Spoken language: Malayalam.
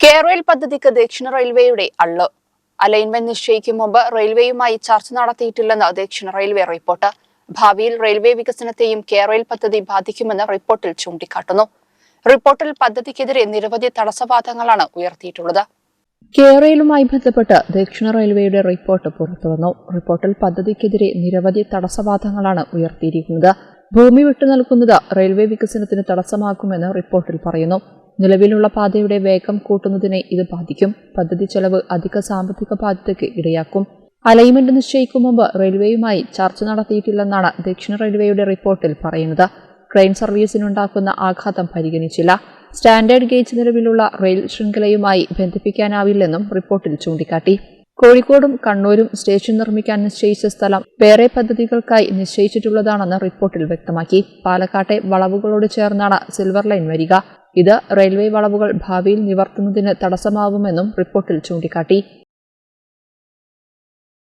കെയർവെയിൽ പദ്ധതിക്ക് ദക്ഷിണ റെയിൽവേയുടെ അള്ള്. അലൈൻമെന്റ് നിശ്ചയിക്കും മുമ്പ് റെയിൽവേയുമായി ചർച്ച നടത്തിയിട്ടില്ലെന്ന് ദക്ഷിണ റെയിൽവേ റിപ്പോർട്ട്. ഭാവിയിൽ റെയിൽവേ വികസനത്തെയും കെയർവെയിൽ പദ്ധതി ബാധിക്കുമെന്ന് റിപ്പോർട്ടിൽ ചൂണ്ടിക്കാട്ടുന്നു. റിപ്പോർട്ടിൽ പദ്ധതിക്കെതിരെ നിരവധി തടസ്സവാദങ്ങളാണ് ഉയർത്തിയിട്ടുള്ളത്. കേരളയിലുമായി ബന്ധപ്പെട്ട് ദക്ഷിണ റെയിൽവേയുടെ റിപ്പോർട്ട് പുറത്തുവന്നു റിപ്പോർട്ടിൽ പദ്ധതിക്കെതിരെ നിരവധി തടസ്സവാദങ്ങളാണ് ഉയർത്തിയിരിക്കുന്നത്. ഭൂമി വിട്ടു നൽകുന്നത് റെയിൽവേ വികസനത്തിന് തടസ്സമാക്കുമെന്ന് റിപ്പോർട്ടിൽ പറയുന്നു. നിലവിലുള്ള പാതയുടെ വേഗം കൂട്ടുന്നതിനെ ഇത് ബാധിക്കും. പദ്ധതി ചെലവ് അധിക സാമ്പത്തിക ബാധ്യതയ്ക്ക് ഇടയാക്കും. അലൈൻമെന്റ് നിശ്ചയിക്കും മുമ്പ് റെയിൽവേയുമായി ചർച്ച നടത്തിയിട്ടില്ലെന്നാണ് ദക്ഷിണ റെയിൽവേയുടെ റിപ്പോർട്ടിൽ പറയുന്നത്. ട്രെയിൻ സർവീസിനുണ്ടാക്കുന്ന ആഘാതം പരിഗണിച്ചില്ല. സ്റ്റാൻഡേർഡ് ഗേജ് നിലവിലുള്ള റെയിൽ ശൃംഖലയുമായി ബന്ധിപ്പിക്കാനാവില്ലെന്നും റിപ്പോർട്ടിൽ ചൂണ്ടിക്കാട്ടി. കോഴിക്കോടും കണ്ണൂരും സ്റ്റേഷൻ നിർമ്മിക്കാൻ നിശ്ചയിച്ച സ്ഥലം വേറെ പദ്ധതികൾക്കായി നിശ്ചയിച്ചിട്ടുള്ളതാണെന്ന് റിപ്പോർട്ടിൽ വ്യക്തമാക്കി. പാലക്കാട്ടെ വളവുകളോട് ചേർന്നാണ് സിൽവർ ലൈൻ വരിക. ഇത് റെയിൽവേ വളവുകൾ ഭാവിയിൽ നിവർത്തുന്നതിന് തടസ്സമാവുമെന്നും റിപ്പോർട്ടിൽ ചൂണ്ടിക്കാട്ടി.